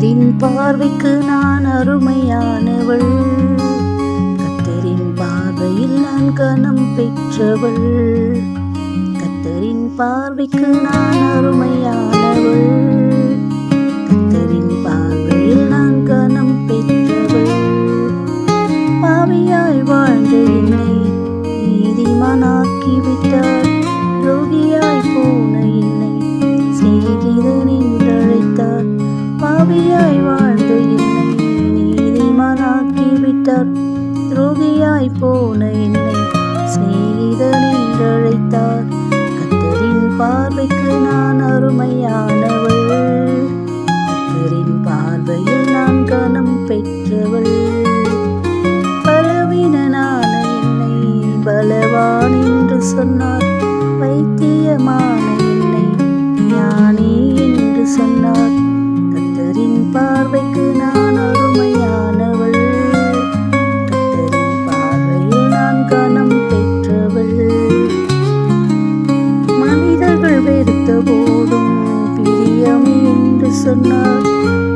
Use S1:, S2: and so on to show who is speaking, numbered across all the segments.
S1: கத்தரின் பார்வைக்கு நான் அருமையானவள். கத்தரின் பார்வையில் நான் கனம் பெற்றவள். கத்தரின் பார்வைக்கு நான் அரு அழைத்தார். துரோகியாய் போன என்னை சிநேகிதன் என்றழைத்தார் கத்தரின் பார்வைக்கு நான் அருமையானவள். கத்தரின் பார்வையில் நான் கனம் பெற்றவள். பலவீனனான என்னை பலவான் என்று சொன்னார். வைத்தியமான சொன்னார்.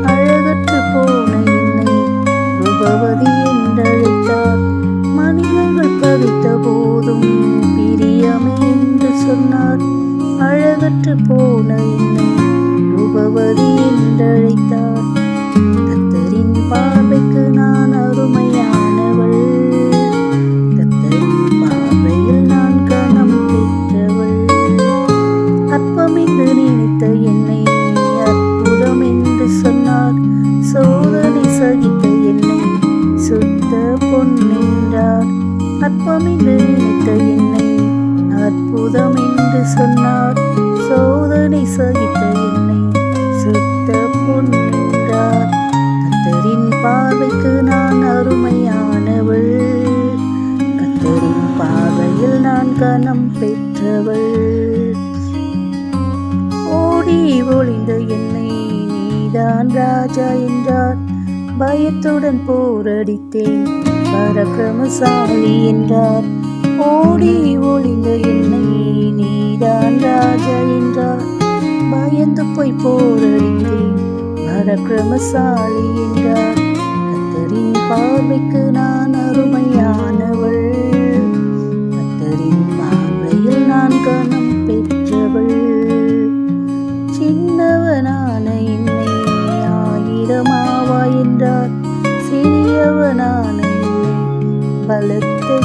S1: அழகற்று போன என்னை ரூபவதி என்றழைத்தார். மனிதர்கள் பவித்த போதும் பிரியமே என்று சொன்னார். அழகற்று போன என்னை ரூபவதி அற்பம் என்று நினைத்த என்னை அற்புதம் என்று சொன்னார். சோதனை சகித்த என்னை சுத்த பொன் என்றார் கத்தரின் பார்வைக்கு நான் அருமையானவள் கத்தரின் பார்வையில் நான் கனம் பெற்றவள். ஓடி ஒளிந்த என்னை நீதான் ராஜா என்றார். பயத்துடன் போரடித்தேன். பரக்கிரமசாலி என்றார். ஓடி ஒளிந்த என்னை நீதான் ராஜா என்றார். பயந்து போய் போரடித்தேன். பரக்கிரமசாலி என்றார். கத்தரின் பார்வைக்கு நான் அருமையான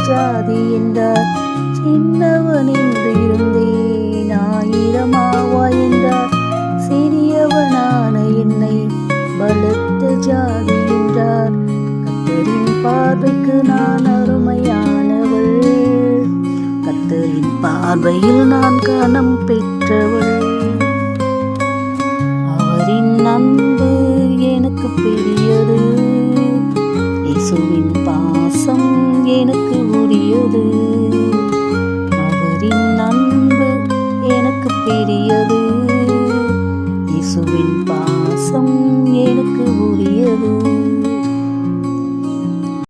S1: ஜாதி என்றார். சின்னவன் என்று இருந்தேன் ஆயிரமாவா என்றார். சிறியவனான என்னை பலத்த ஜாதி என்றார். கத்தரின் பார்வைக்கு நான் அருமையானவள். கத்தரின் பார்வையில் நான் கனம் பெற்றவள். You.